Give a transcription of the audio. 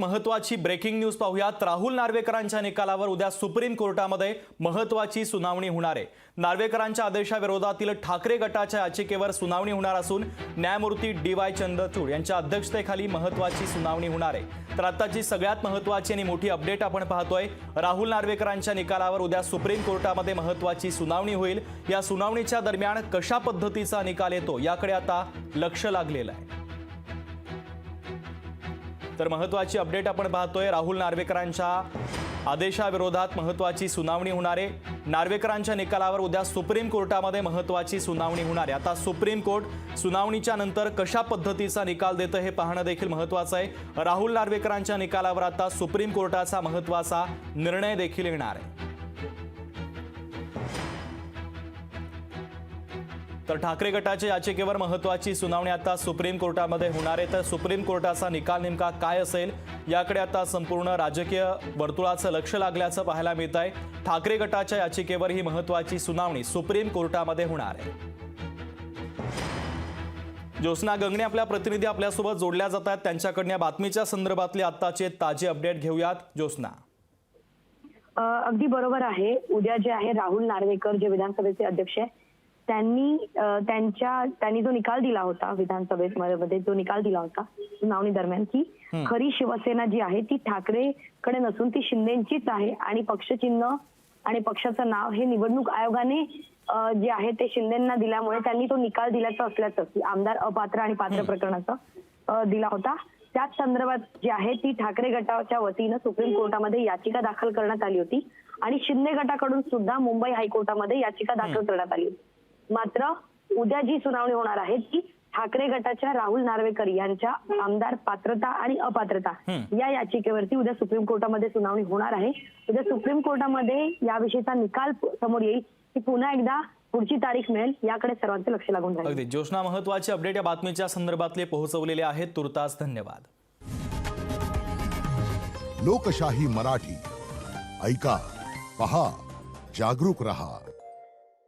महत्वाची breaking news पाहूयात. राहुल नार्वेकरांच्या निकालावर उद्या सुप्रीम कोर्टामध्ये महत्वाची सुनावणी होणार आहे. नार्वेकरांच्या आदेशाविरोधातील ठाकरे गटाच्या याचिकेवर सुनावणी होणार असून न्यायमूर्ती डी वाय चंद्रचूड यांच्या अध्यक्षतेखाली महत्वाची सुनावणी होणार आहे. तर आताची सगळ्यात महत्वाची आणि मोठी अपडेट आपण पाहतोय. राहुल नार्वेकरांच्या निकालावर उद्या सुप्रीम कोर्टामध्ये महत्वाची सुनावणी होईल. या सुनावणीच्या दरम्यान कशा पद्धतीचा निकाल येतो याकडे आता लक्ष लागलेलं आहे. तर महत्त्वाची अपडेट आपण पाहतोय. राहुल नार्वेकरांच्या आदेशाविरोधात महत्त्वाची सुनावणी होणार आहे. नार्वेकरांच्या निकालावर उद्या सुप्रीम कोर्टामध्ये महत्त्वाची सुनावणी होणार आहे. आता सुप्रीम कोर्ट सुनावणीच्या नंतर कशा पद्धतीचा निकाल देतं हे पाहणं देखील महत्त्वाचं आहे. राहुल नार्वेकरांच्या निकालावर आता सुप्रीम कोर्टाचा महत्त्वाचा निर्णय देखील येणार आहे. तर ठाकरे गटाच्या याचिकेवर महत्वाची सुनावणी आता सुप्रीम कोर्टामध्ये होणार आहे. तर सुप्रीम कोर्टाचा निकाल नेमका काय असेल? याकडे आता संपूर्ण राजकीय वर्तुळाचं लक्ष लागल्याचं पाहायला मिळत आहे. ठाकरे गटाच्या याचिकेवर ही महत्वाची सुनावणी सुप्रीम कोर्टामध्ये होणार आहे. ज्योत्ना गंगणे आपल्या प्रतिनिधी आपल्यासोबत जोडल्या जात आहेत. त्यांच्याकडनं या बातमीच्या संदर्भातले आत्ताचे ताजे अपडेट घेऊयात. ज्योत्ना अगदी बरोबर आहे. उद्या जे आहे राहुल नार्वेकर जे विधानसभेचे अध्यक्ष आहे त्यांनी त्यांच्या त्यांनी जो निकाल दिला होता विधानसभेत मध्ये जो निकाल दिला होता सुनावणी दरम्यान की खरी शिवसेना जी आहे ती ठाकरेकडे नसून ती शिंदेचीच आहे आणि पक्षचिन्ह आणि पक्षाचं नाव हे निवडणूक आयोगाने जे आहे ते शिंदेना दिल्यामुळे त्यांनी तो निकाल दिल्याचं असल्याचं की आमदार अपात्र आणि पात्र प्रकरणाचा दिला होता. त्याच संदर्भात जी आहे ती ठाकरे गटाच्या वतीनं सुप्रीम कोर्टामध्ये याचिका दाखल करण्यात आली होती आणि शिंदे गटाकडून सुद्धा मुंबई हायकोर्टामध्ये याचिका दाखल करण्यात आली होती. मात्र उद्या जी सुनावणी होणार आहे ती ठाकरे गटाच्या राहुल नार्वेकर यांच्या आमदार पात्रता आणि अपात्रता या याचिकेवरती उद्या सुप्रीम कोर्टामध्ये सुनावणी होणार आहे. उद्या सुप्रीम कोर्टामध्ये याविषयीचा निकाल समोर येईल की पुन्हा एकदा पुढची तारीख मिळेल याकडे सर्वांचे लक्ष लागून राहील. अगदी. ज्योत्स्ना महत्त्वाचे अपडेट या बातमीच्या संदर्भातले पोहोचवलेले आहेत. तुर्तास धन्यवाद. लोकशाही मराठी. ऐका पहा जागरूक रहा.